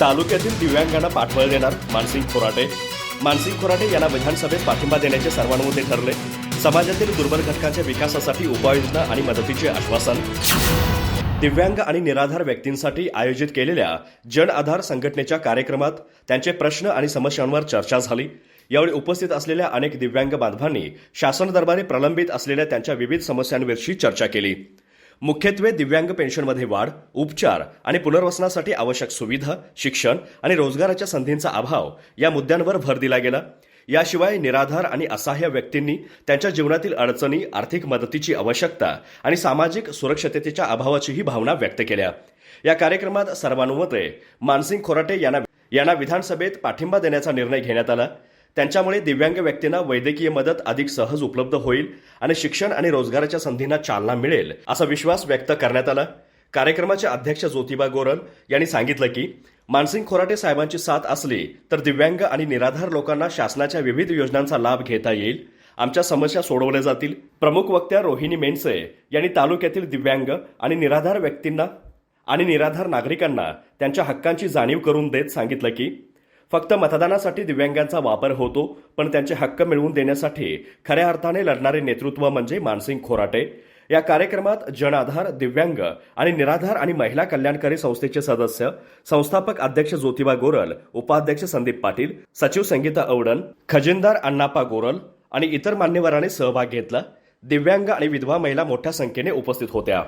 तालुक्यातील दिव्यांगांना पाठबळ देणार मानसिंग खोराटे. मानसिंग खोराटे यांना विधानसभेत पाठिंबा देण्याचे सर्वानुमते ठरले. समाजातील दुर्बल घटकांच्या विकासासाठी उपाययोजना आणि मदतीचे आश्वासन. दिव्यांग आणि निराधार व्यक्तींसाठी आयोजित केलेल्या जन आधार संघटनेच्या कार्यक्रमात त्यांचे प्रश्न आणि समस्यांवर चर्चा झाली. यावेळी उपस्थित असलेल्या अनेक दिव्यांग बांधवांनी शासन दरबारी प्रलंबित असलेल्या त्यांच्या विविध समस्यांविषयी चर्चा केली. मुख्यत्वे दिव्यांग पेन्शनमध्ये वाढ उपचार आणि पुनर्वसनासाठी आवश्यक सुविधा शिक्षण आणि रोजगाराच्या संधींचा अभाव या मुद्द्यांवर भर दिला गेला. याशिवाय निराधार आणि असहाय्य व्यक्तींनी त्यांच्या जीवनातील अडचणी आर्थिक मदतीची आवश्यकता आणि सामाजिक सुरक्षिततेच्या अभावाचीही भावना व्यक्त केल्या. या कार्यक्रमात सर्वानुमते मानसिंग खोराटे यांना यांना विधानसभेत पाठिंबा देण्याचा निर्णय घेण्यात आला. त्यांच्यामुळे दिव्यांग व्यक्तींना वैद्यकीय मदत अधिक सहज उपलब्ध होईल आणि शिक्षण आणि रोजगाराच्या संधींना चालना मिळेल असा विश्वास व्यक्त करण्यात आला. कार्यक्रमाचे अध्यक्ष ज्योतिबा गोरल यांनी सांगितलं की मानसिंग खोराटे साहेबांची साथ असली तर दिव्यांग आणि निराधार लोकांना शासनाच्या विविध योजनांचा लाभ घेता येईल. आमच्या समस्या सोडवल्या जातील. प्रमुख वक्त्या रोहिणी मेनसे यांनी तालुक्यातील दिव्यांग आणि निराधार व्यक्तींना आणि निराधार नागरिकांना त्यांच्या हक्कांची जाणीव करून देत सांगितलं की फक्त मतदानासाठी दिव्यांगांचा वापर होतो पण त्यांचे हक्क मिळवून देण्यासाठी खऱ्या अर्थाने लढणारे नेतृत्व म्हणजे मानसिंग खोराटे. या कार्यक्रमात जन आधार दिव्यांग आणि निराधार आणि महिला कल्याणकारी संस्थेचे सदस्य संस्थापक अध्यक्ष ज्योतिबा गोरल उपाध्यक्ष संदीप पाटील सचिव संगीता अवडन खजिनदार अण्णापा गोरल आणि इतर मान्यवरांनी सहभाग घेतला. दिव्यांग आणि विधवा महिला मोठ्या संख्येने उपस्थित होत्या.